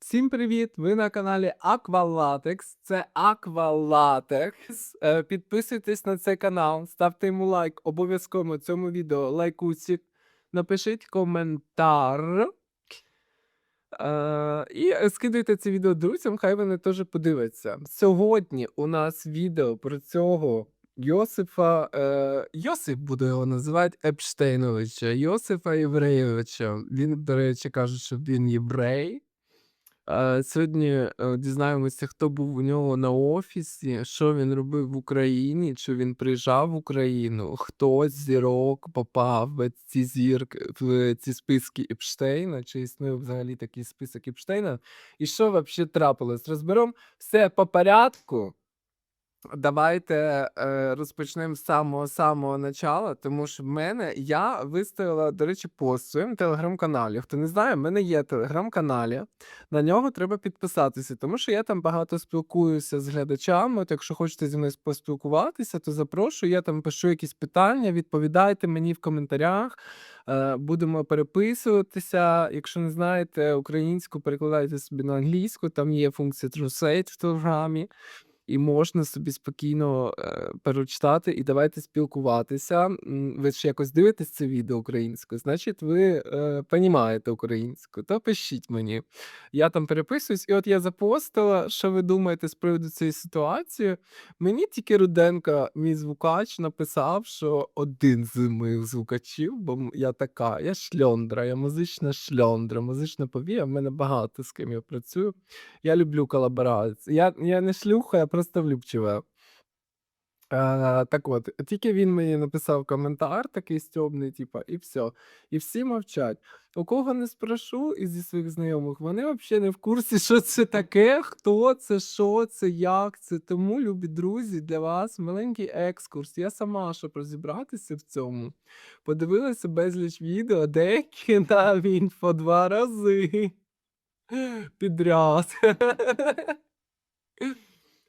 Всім привіт! Ви на каналі Aqualatex. Це Aqualatex. Е, Підписуйтесь на цей канал, ставте йому лайк, обов'язково цьому відео лайкусик, напишіть коментар. Е, і скидайте це відео друзям, хай вони теж подивляться. Сьогодні у нас відео про цього Йосифа. Е, Йосип буду його називати Епштейновича, Йосифа Євреєвича. Він, до речі, каже, що він єврей. Е, Сьогодні е, дізнаємося, хто був у нього на офісі, що він робив в Україні, чи він приїжджав в Україну, хто з зірок попав в ці зірки, в ці списки Епштейна, чи існує взагалі такий список Епштейна, і що взагалі трапилось. Розберемо все по порядку. Давайте е, розпочнемо з самого самого начала, тому що в мене я виставила, до речі, пост в своєму телеграм-каналі. Хто не знає, в мене є телеграм-каналі. На нього треба підписатися, тому що я там багато спілкуюся з глядачами. От якщо хочете зі мною поспілкуватися, то запрошую. Я там пишу якісь питання, відповідайте мені в коментарях. Е, будемо переписуватися. Якщо не знаєте українську, перекладайте собі на англійську. Там є функція Translate в телеграмі і можна собі спокійно е, перечитати і давайте спілкуватися. Ви ж якось дивитесь це відео українською, значить, ви е, понімаєте українську, то пишіть мені. Я там переписуюсь, і от я запостила, що ви думаєте з приводу цієї ситуації. Мені тільки Руденко, мій звукач, написав, що один з моїх звукачів, бо я така, я шльондра, я музична шльондра, музична повія. В мене багато з ким я працюю. Я люблю колаборації. Я, я не шлюха, я просто влюбчива. Е, так от, тільки він мені написав коментар такий стьобний, типа, і все. І всі мовчать. У кого не спрошу із зі своїх знайомих, вони взагалі не в курсі, що це таке, хто це, що це, як це. Тому, любі друзі, для вас маленький екскурс. Я сама, щоб розібратися в цьому, подивилася безліч відео, деякі навіть по два рази підряд.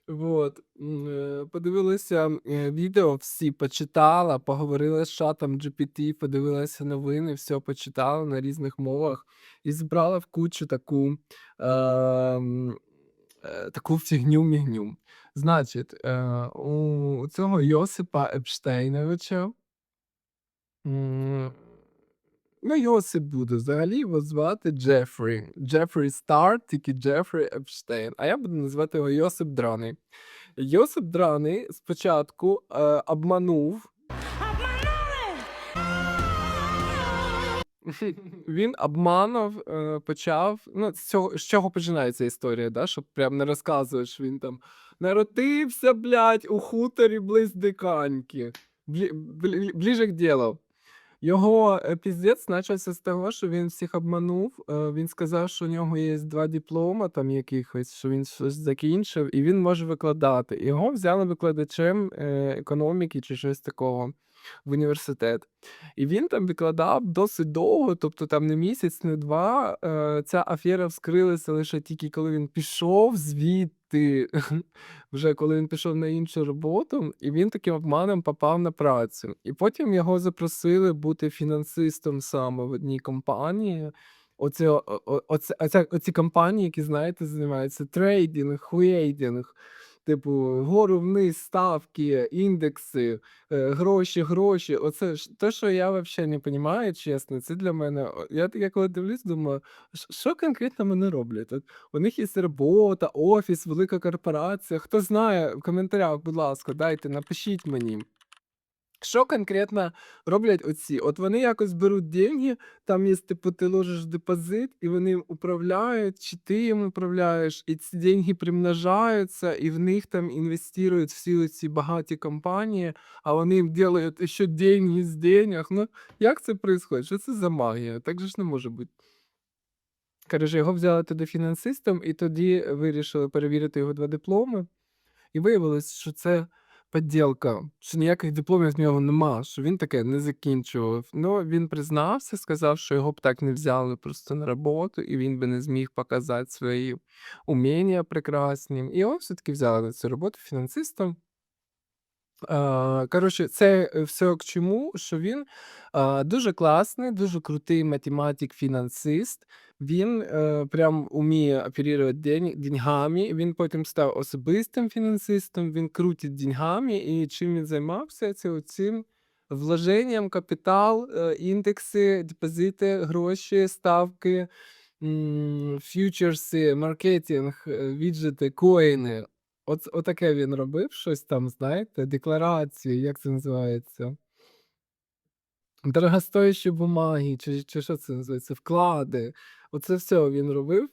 Вот. м, е, Подивилася е, відео, всі почитала, поговорила з чатом GPT, подивилася новини, все почитала на різних мовах і збрала в кучу таку, ем, е, таку фігню-мігню. Значить, е, у цього Йосипа Епштейновича, ну, Йосип буде, взагалі його звати Джефрі. Джефрі Стар, тільки Джефрі Епштейн. А я буду називати його Йосип Драний. Йосип Драний спочатку е, обманув. Він обманув, е, почав. Ну, з цього, з чого починається історія, да? щоб прям не розказуєш, він там народився, блядь, у хуторі близь Диканьки. Блі, блі, ближе к ділу. Його е, піздець почався з того, що він всіх обманув. Е, Він сказав, що у нього є два диплома там якихось, що він щось закінчив, і він може викладати. Його взяли викладачем е, економіки чи щось такого в університет. І він там викладав досить довго, тобто там не місяць, не два. Ця афера вскрилася лише тільки коли він пішов звідти, вже коли він пішов на іншу роботу, і він таким обманом попав на працю. І потім його запросили бути фінансистом саме в одній компанії. Оці, о- о- оце, оце, оці компанії, які, знаєте, займаються трейдинг, хуейдинг, типу, гору вниз ставки, індекси, е, гроші, гроші. Оце ж те, що я взагалі не розумію, чесно, це для мене. Я, я коли дивлюсь, думаю, що конкретно вони роблять? От у них є робота, офіс, велика корпорація. Хто знає, в коментарях, будь ласка, дайте, напишіть мені. Що конкретно роблять оці? От вони якось беруть деньги, там є, типу, ти ложиш депозит, і вони управляють, чи ти їм управляєш, і ці деньги примножаються, і в них там інвестують всі ці багаті компанії, а вони їм роблять ще деньги з денег. Ну, як це відбувається? Що це за магія? Так же ж не може бути. Коротше, його взяли туди фінансистом, і тоді вирішили перевірити його два дипломи. І виявилось, що це підділка, що ніяких дипломів в нього нема, що він таке не закінчував. Ну, він признався, сказав, що його б так не взяли просто на роботу, і він би не зміг показати свої уміння прекрасні. І його все-таки взяли на цю роботу фінансистом. Е, коротше, це, е, всьо к чому, що він, е, дуже класний, дуже крутий математик-фінансист. Він, е, прям уміє оперувати день деньгами. Він потім став особистим фінансистом, він крутить деньгами. І чим він займався? Це оцим вложенням, капітал, е, індекси, депозити, гроші, ставки, м, ф'ючерси, маркетинг, е, віджити, коїни. Оц отаке він робив щось там, знаєте, декларації, як це називається? Дорогостоящі бумаги, чи чи що це називається, вклади. Оце все він робив,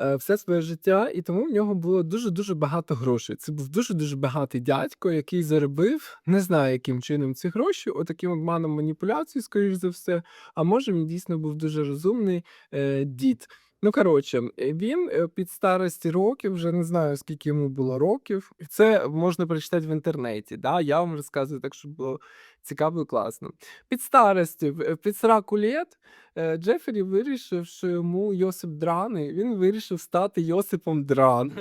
е, все своє життя, і тому в нього було дуже-дуже багато грошей. Це був дуже-дуже багатий дядько, який заробив, не знаю, яким чином ці гроші, отаким обманом маніпуляцій, скоріш за все. А може, він дійсно був дуже розумний, е, дід. Ну, коротше, е, він, е, під старості років, вже не знаю, скільки йому було років, це можна прочитати в інтернеті, да, я вам розказую так, щоб було цікаво і класно. Під старості, в під 40 лет, е, Джефері вирішив, що йому Йосип Драний, він вирішив стати Йосипом Дран.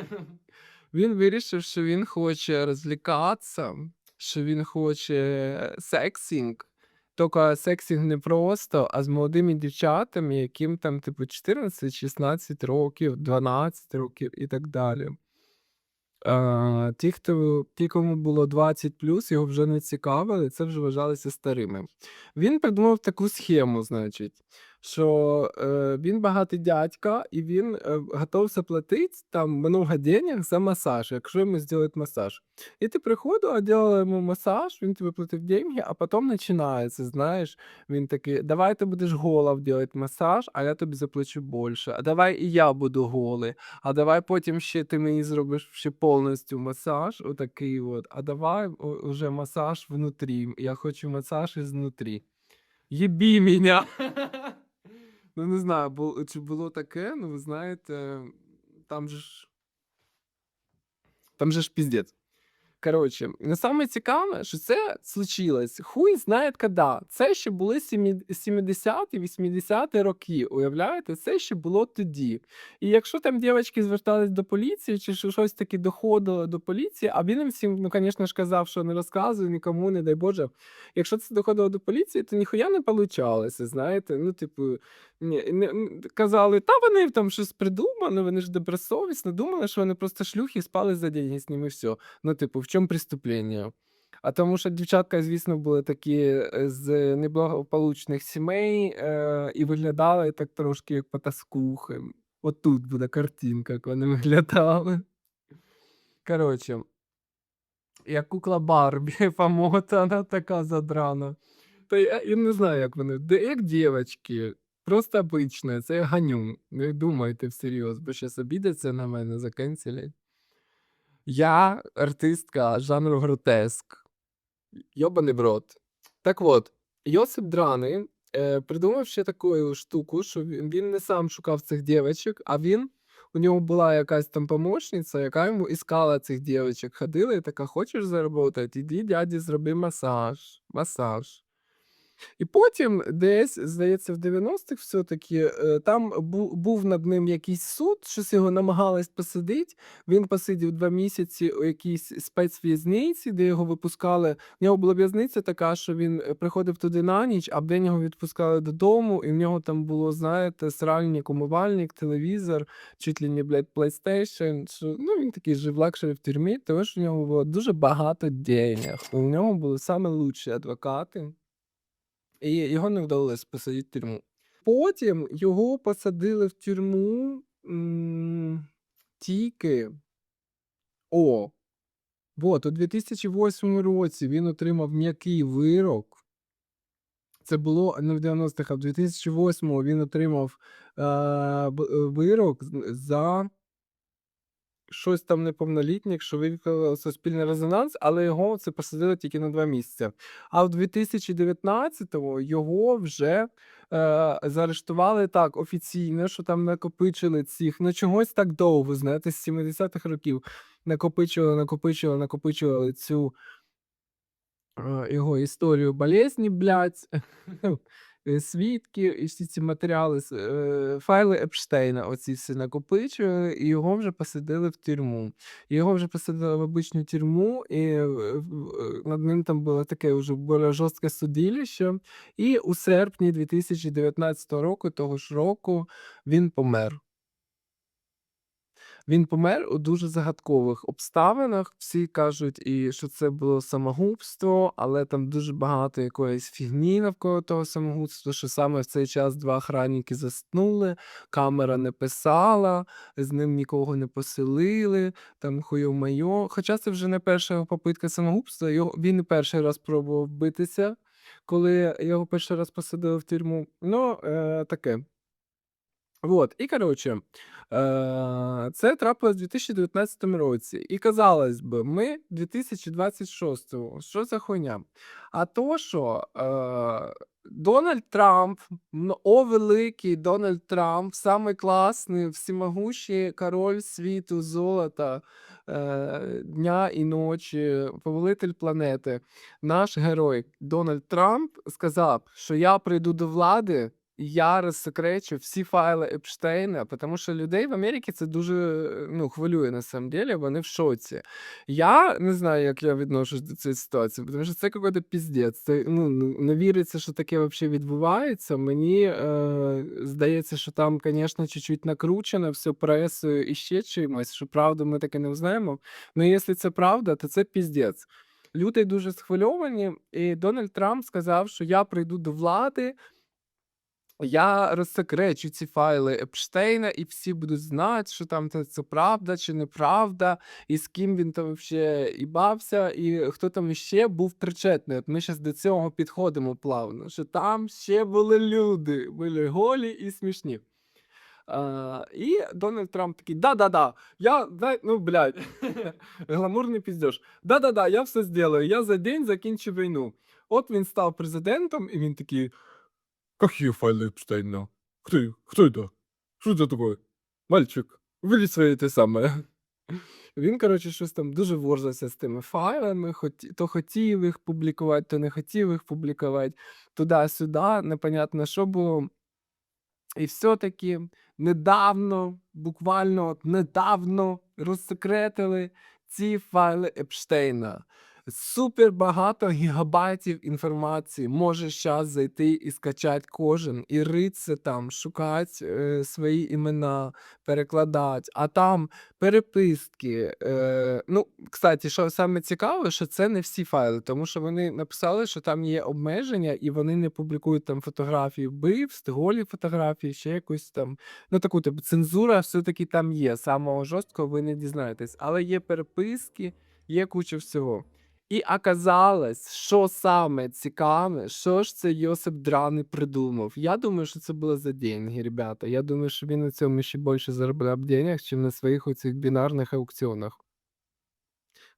Він вирішив, що він хоче розвлікатися, що він хоче сексінг. Тока сексінг не просто, а з молодими дівчатами, яким там, типу, 14-16 років, 12 років і так далі. А, ті, хто ті, кому було 20+, плюс, його вже не цікавили, це вже вважалися старими. Він придумав таку схему, значить, що, е, він багатий дядька, і він, е, готов заплатить там много денег за масаж, якщо йому зробить масаж. І ти приходила, делала йому масаж, він тобі платив деньги, а потім починається, знаєш, він такий: "Давай ти будеш голов делать масаж, а я тобі заплачу більше. А давай і я буду голий. А давай потім ще ти мені зробиш ще повністю масаж, отакий от. А давай уже масаж внутрі. Я хочу масаж ізнутрі. Єбі меня!" Ну, не знаю, бу чи було таке, ну, ви знаєте, там же ж там же ж піздець. Коротше, ну, саме цікаве, що це случилось хуй знає когда. Це ще були 70-ті, 80-ті роки, уявляєте? Це ще було тоді. І якщо там дівчатки звертались до поліції, чи що щось таке доходило до поліції, а він їм всім, ну, звісно ж, казав, що не розказуй нікому, не дай Боже. Якщо це доходило до поліції, то ніхуя не получалося, знаєте. Ну, типу, ні, не, казали, та вони там щось придумали, вони ж добросовісно думали, що вони просто шлюхи спали за деньги з ними, все. Ну, типу, в чому преступлення? А тому що дівчатка, звісно, були такі е, з неблагополучних сімей е, і виглядали так трошки як потаскухи. От тут буде картинка, як вони виглядали. Коротше, як кукла Барбі, помотана, така задрана. Та я, я не знаю, як вони. Як дівчатки. Просто обичне, це я ганю. Не думайте всерйоз, бо щас обідеться на мене, закенселять. Я артистка жанру гротеск. Йобаний в рот. Так от, Йосип Драний е, придумав ще таку штуку, що він, він не сам шукав цих дівчаток, а він. У нього була якась там помощниця, яка йому іскала цих дівчаток. Ходила і така: хочеш заробити? Іди, дяді, зроби масаж. Масаж. І потім десь, здається, в 90-х все-таки е, там бу- був над ним якийсь суд, щось його намагались посадити. Він посидів два місяці у якійсь спецв'язниці, де його випускали. В нього була в'язниця така, що він е, приходив туди на ніч, а вдень його відпускали додому, і в нього там було, знаєте, сральник, умивальник, телевізор, чуть ли не, блядь, PlayStation. Що, ну, він такий жив лакшері в тюрмі, тому що в нього було дуже багато денег. У нього були саме лучші адвокати. І його не вдалося посадити в тюрму. Потім його посадили в тюрму тільки. О, от, у 2008 році він отримав м'який вирок. Це було не в 90-х, а в 2008 він отримав е, е, вирок за щось там неповнолітніх, що викликало суспільний резонанс, але його це посадили тільки на 2 місяці. А в 2019-му його вже е, заарештували так офіційно, що там накопичили цих, ну чогось так довго, знаєте, з 70-х років накопичували, накопичували, накопичували цю е, його історію болезні, блядь. е, свідки, і всі ці матеріали, е, файли Епштейна оці всі накопичували, і його вже посадили в тюрму. Його вже посадили в обичну тюрму, і, над ним там було таке уже більш жорстке судилище. І у серпні 2019 року, того ж року, він помер. Він помер у дуже загадкових обставинах. Всі кажуть, і що це було самогубство, але там дуже багато якоїсь фігні навколо того самогубства, що саме в цей час 2 охранники заснули, камера не писала, з ним нікого не поселили, там хуйо-майо. Хоча це вже не перша попитка самогубства, його він перший раз пробував битися, коли його перший раз посадили в тюрму. Ну, е, таке. Вот, і коротше, е, це трапилось в 2019 році. І казалось би, ми 2026-му. Що за хуйня? А то, що е, Дональд Трамп, о великий Дональд Трамп, самий класний, всемогущий король світу, золота, е, дня і ночі, повелитель планети, наш герой Дональд Трамп сказав, що я прийду до влади. Я розсекречу всі файли Епштейна, тому що людей в Америці це дуже ну, хвилює на самом деле, вони в шоці. Я не знаю, як я відношусь до цієї ситуації, тому що це какой-то піздець. Це ну, ну, не віриться, що таке взагалі відбувається. Мені е, здається, що там, звісно, чуть-чуть накручено все пресою і ще чимось, що правду ми таки не знаємо. Ну, якщо це правда, то це піздець. Люди дуже схвильовані, і Дональд Трамп сказав, що я прийду до влади. Я розсекречу ці файли Епштейна, і всі будуть знати, що там це, це правда чи неправда, і з ким він там ще ібався, і хто там ще був причетний. Ми зараз до цього підходимо плавно, що там ще були люди, були голі і смішні. А, і Дональд Трамп такий: да-да-да, я, ну, блядь, гламурний піздеж. Да-да-да, я все зроблю, я за день закінчу війну. От він став президентом, і він такий. Какие файлы Эпштейна? Кто, кто это? Что это такое? Мальчик, вилізь своє те саме. Він, коротше, щось там дуже ворзався з тими файлами, хоті, то хотів їх публікувати, то не хотів їх публікувати. Туди-сюди, непонятно, що було. І все-таки недавно, буквально от недавно розсекретили ці файли Епштейна. Супер багато гігабайтів інформації. Можеш зараз зайти і скачати кожен, і ритися там, шукати е, свої імена, перекладати. А там переписки. Е, ну, кстати, що саме цікаве, що це не всі файли, тому що вони написали, що там є обмеження, і вони не публікують там фотографії вбивств, голі фотографії, ще якусь там. Ну, таку типу, цензура все-таки там є. Самого жорсткого ви не дізнаєтесь. Але є переписки, є куча всього. І оказалось, що саме цікаве, що ж це Йосип Драний придумав. Я думаю, що це було за деньги, ребята. Я думаю, що він на цьому ще більше заробляв денег, ніж на своїх оцих бінарних аукціонах.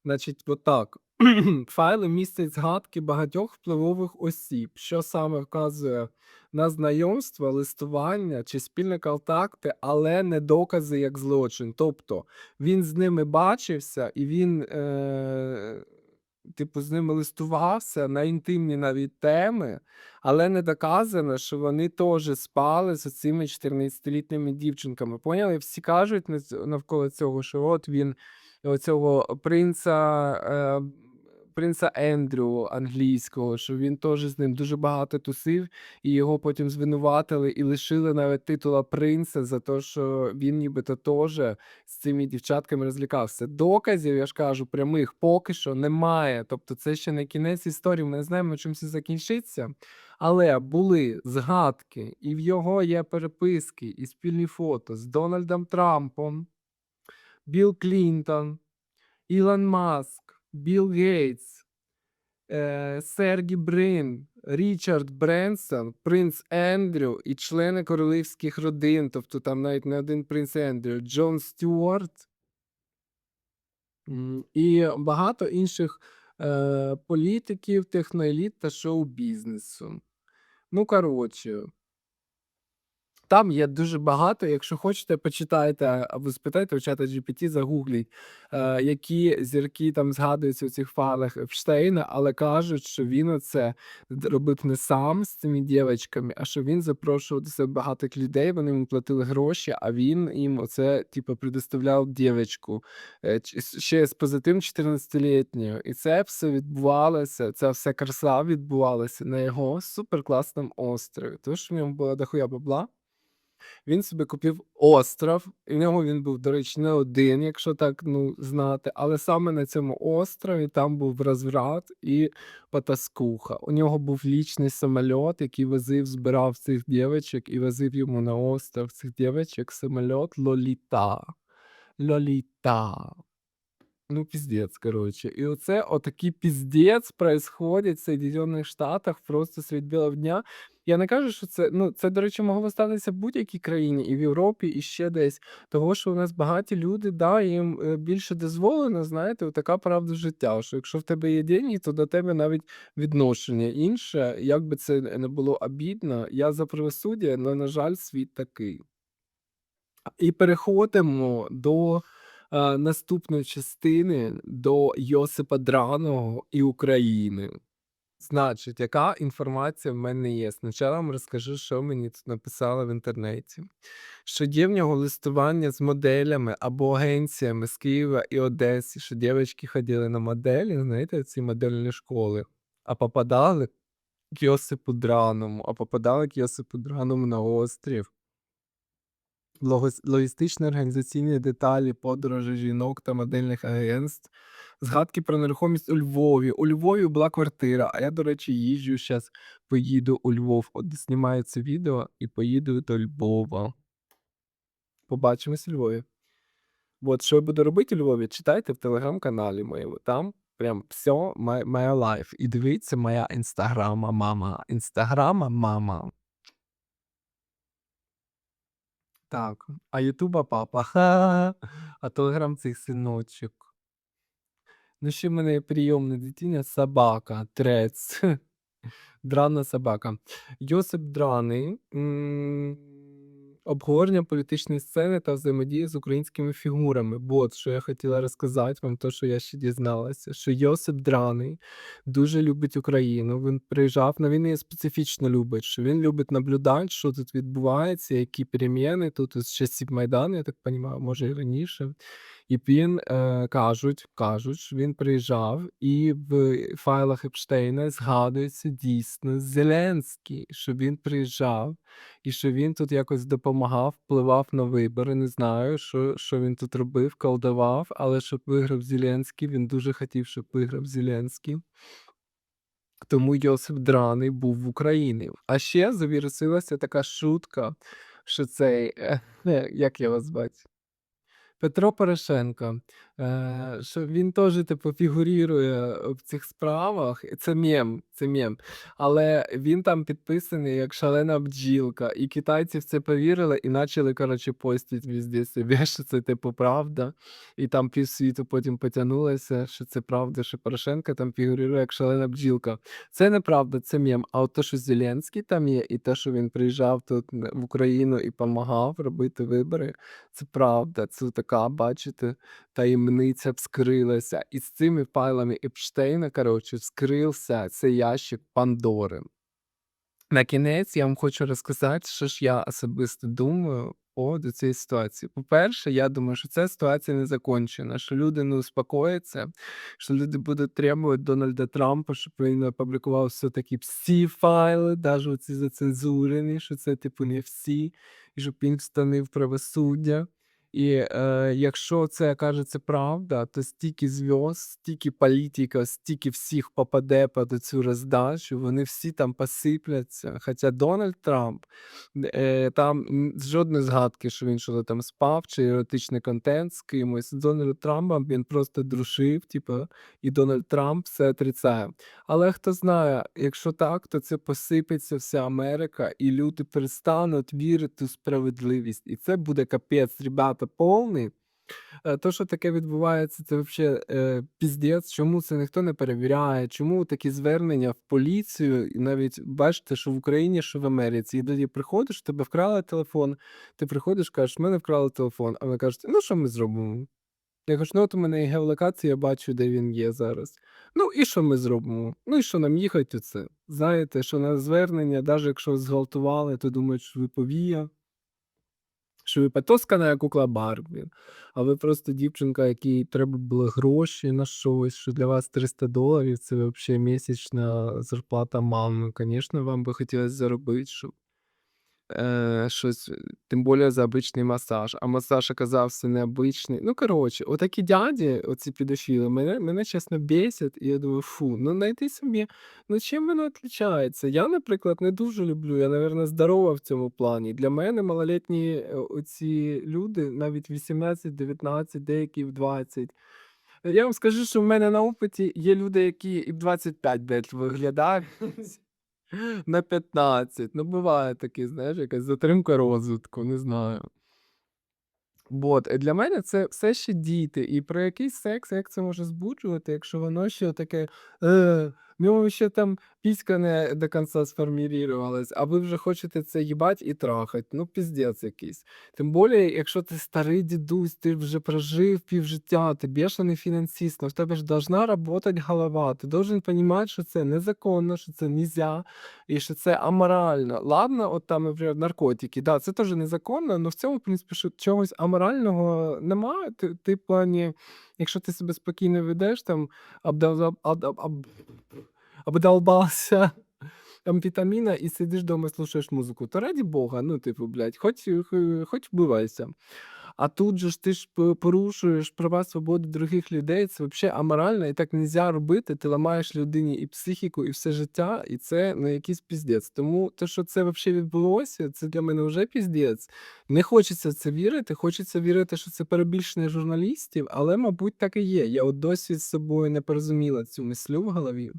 Значить, отак. Файли містять згадки багатьох впливових осіб, що саме вказує на знайомство, листування чи спільні контакти, але не докази як злочин. Тобто він з ними бачився і він. Е- типу, з ними листувався на інтимні навіть теми, але не доказано, що вони теж спали з цими 14-літніми дівчинками. Поняли? Всі кажуть навколо цього, що от він оцього принца. Е, принца Ендрю англійського, що він теж з ним дуже багато тусив, і його потім звинуватили і лишили навіть титула принца за те, що він нібито теж з цими дівчатками розлікався. Доказів, я ж кажу, прямих поки що немає. Тобто, це ще не кінець історії. Ми не знаємо, чим це закінчиться. Але були згадки, і в його є переписки, і спільні фото з Дональдом Трампом, Білл Клінтон, Ілон Маск. Білл Гейтс, е, Сергій Брин, Річард Бренсон, принц Ендрю і члени королівських родин, тобто там навіть не один принц Ендрю, Джон Стюарт і багато інших е, політиків, техноеліт та шоу-бізнесу. Ну, коротше. Там є дуже багато. Якщо хочете, почитайте або спитайте у чата GPT, загугліть, е, які зірки там згадуються у цих файлах Епштейна, але кажуть, що він оце д- робив не сам з цими дівчатками, а що він запрошував до себе багатих людей, вони йому платили гроші, а він їм оце, типу, предоставляв дівчинку е, ще з позитивом 14-літньою. І це все відбувалося, ця вся краса відбувалася на його суперкласному острові. Що в ньому була дохуя бабла. Він собі купив остров, і в нього він був, до речі, не один, якщо так ну, знати. Але саме на цьому острові там був розврат і потаскуха. У нього був лічний самоліт, який возив, збирав цих дівчаток і возив йому на остров цих дівчаток самоліт Лоліта. Лоліта. Ну, піздець, коротше. І оце отакий піздець происходить в Соединених Штатах просто серед білого дня. Я не кажу, що це, ну, це, до речі, могло статися в будь-якій країні, і в Європі, і ще десь. Того, що у нас багаті люди, да, їм е, більше дозволено, знаєте, така правда життя. Що якщо в тебе є деньги, то до тебе навіть відношення інше. Як би це не було обідно, я за правосуддя, але, на жаль, світ такий. І переходимо до е, наступної частини, до Йосипа Драного і України. Значить, яка інформація в мене є? Спочатку вам розкажу, що мені тут написали в інтернеті. Що є в нього листування з моделями або агенціями з Києва і Одеси, що дівчатки ходили на моделі, знаєте, ці модельні школи, а попадали к Йосипу Драному, а попадали к Йосипу Драному на острів. Логістичні організаційні деталі подорожі жінок та модельних агентств. Згадки про нерухомість у Львові. У Львові була квартира, а я, до речі, їжджу зараз, поїду у Львов. От знімаю це відео і поїду до Львова. Побачимось у Львові. От що я буду робити у Львові, читайте в телеграм-каналі моєму. Там прям все my life. І дивіться моя інстаграма, мама. Інстаграма, мама. Так, а Ютуба папа. А Телеграм цих синочок. Ну, ще в мене прийомна дитина собака, трец. Драна собака. Йосип Драний. м, Обговорення політичної сцени та взаємодії з українськими фігурами. От що я хотіла розказати вам, то, що я ще дізналася, що Йосип Драний дуже любить Україну. Він приїжджав на війни специфічно любить, що він любить наблюдати, що тут відбувається, які переміни тут з часів Майдану, я так розумію, може і раніше. І він е, кажуть, кажуть, він приїжджав, і в файлах Епштейна згадується дійсно Зеленський, що він приїжджав, і що він тут якось допомагав, впливав на вибори. Не знаю, що, що він тут робив, колдував, але щоб виграв Зеленський, він дуже хотів, щоб виграв Зеленський. Тому Йосип Драний був в Україні. А ще завірусилася така шутка, що цей, е, як його звати? Петро Порошенко, е, що він теж типу фігурірує в цих справах. Це мєм, це мєм. Але він там підписаний як шалена бджілка. І китайці в це повірили і почали, коротше, постити везде собі, що це типу правда. І там півсвіту потім потягнулося, що це правда, що Порошенко там фігурірує як шалена бджілка. Це неправда, це мєм. А от те, що Зеленський там є, і те, що він приїжджав тут в Україну і допомагав робити вибори. Це правда, це така, бачите, таємниця вскрилася. І з цими файлами Епштейна, коротше, вскрився цей ящик Пандори. На кінець я вам хочу розказати, що ж я особисто думаю по до цієї ситуації. По-перше, я думаю, що ця ситуація не закончена, що люди не успокояться, що люди будуть требувати Дональда Трампа, щоб він опублікував все-таки всі файли, навіть оці зацензурені, що це типу не всі, і щоб він встановив правосуддя. І е, якщо це кажеться правда, то стільки зв'язок, стільки політика, стільки всіх попаде під цю роздачу, вони всі там посипляться. Хоча Дональд Трамп е, там жодної згадки, що він щось там спав, чи еротичний контент з кимось. З Дональдом Трампом він просто дружив, типу, і Дональд Трамп все отрицає. Але хто знає, якщо так, то це посипеться вся Америка, і люди перестануть вірити у справедливість. І це буде капець, ребята, повний. Е, то, що таке відбувається, це вообще, е, піздець. Чому це ніхто не перевіряє? Чому такі звернення в поліцію? І навіть бачите, що в Україні, що в Америці. І тоді приходиш, тебе вкрали телефон, ти приходиш, кажеш: "В мене вкрали телефон". А вони кажуть: "Ну, що ми зробимо?" Я кажу: "Ну, от у мене є геолокація, я бачу, де він є зараз". "Ну, і що ми зробимо? Ну, і що нам їхати оце?" Знаєте, що на звернення, даже якщо зґвалтували, то думають, що ви повія. Що ви потоскана кукла Барбі, а ви просто дівчинка, якій треба було гроші на щось, що для вас 300 доларів це взагалі місячна зарплата мами. Звісно, вам би хотілося заробити, щоб, е, щось, тим більше за обичний масаж, а масаж оказався необичний. Ну, коротше, отакі дяді, оці педофіли, мене мене чесно бісять, і я думаю: "Фу, ну знайди собі, ну чим воно отличається?" Я, наприклад, не дуже люблю, я, наверно, здорова в цьому плані. Для мене малолітні, е, оці люди, навіть 18, 19, деякі в 20. Я вам скажу, що в мене на опиті є люди, які і в 25, блядь, виглядають на 15. Ну, буває таке, знаєш, якась затримка розвитку, не знаю. Вот, і для мене це все ще діти. І про якийсь секс, як це може збуджувати, якщо воно ще таке, е, в ще там піська не до кінця сформірувалась, а ви вже хочете це їбать і трахать. Ну, піздець якийсь. Тим більше, якщо ти старий дідусь, ти вже прожив півжиття, ти бешений фінансист, но в тебе ж должна работать голова. Ти должен понімати, що це незаконно, що це нельзя і що це аморально. Ладно, от там, наприклад, наркотики, да, це теж незаконно, но в цьому, в принципі, що чогось аморального немає. Ти ти в плані, якщо ти себе спокійно ведеш, там обдав об об об обдолбався амфетаміна і сидиш дома, слушаєш музику, то раді Бога, ну, типу, блядь, хоч хоч вбивайся. А тут же ж ти ж порушуєш права, свободи других людей, це вообще аморально, і так нельзя робити. Ти ламаєш людині і психіку, і все життя, і це, ну, якийсь піздець. Тому те, що це вообще відбулося, це для мене вже піздець. Не хочеться це вірити, хочеться вірити, що це перебільшення журналістів, але, мабуть, так і є. Я от досі з собою не порозуміла цю мислю в голові.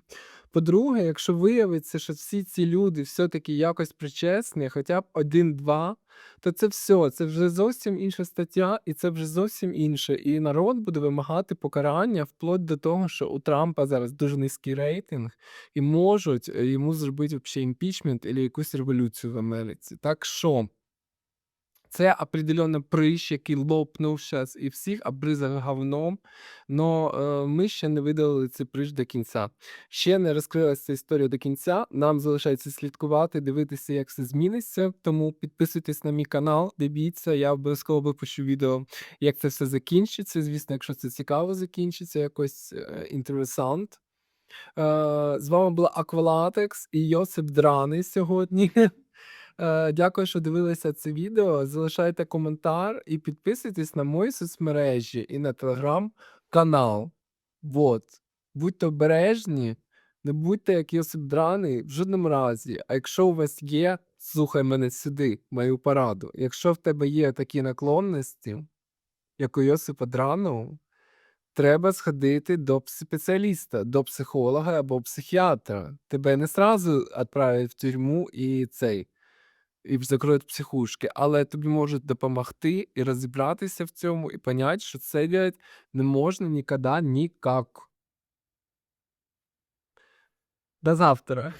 По-друге, якщо виявиться, що всі ці люди все-таки якось причесні, хоча б 1-2, то це все, це вже зовсім інша стаття, і це вже зовсім інше. І народ буде вимагати покарання вплоть до того, що у Трампа зараз дуже низький рейтинг, і можуть е, йому зробити вообще імпічмент або якусь революцію в Америці. Так що це определенно прищ, який лопнув щас і всіх обризав говном, но е, ми ще не видалили цей прищ до кінця. Ще не розкрилася історія до кінця. Нам залишається слідкувати, дивитися, як все зміниться. Тому підписуйтесь на мій канал, дивіться, я обов'язково випущу відео, як це все закінчиться. Звісно, якщо це цікаво закінчиться, якось е, інтересант. Е, з вами була Аквалатекс і Йосип Драний сьогодні. Е, дякую, що дивилися це відео. Залишайте коментар і підписуйтесь на мої соцмережі і на телеграм-канал. Вот. Будьте обережні, не будьте як Йосип Драний в жодному разі. А якщо у вас є, слухай мене сюди, мою пораду. Якщо в тебе є такі наклонності, як у Йосипа Драного, треба сходити до спеціаліста, до психолога або психіатра. Тебе не сразу відправлять в тюрму і цей і закроють психушки, але тобі можуть допомогти і розібратися в цьому, і понять, що це делать не можна ніколи ніяк До завтра.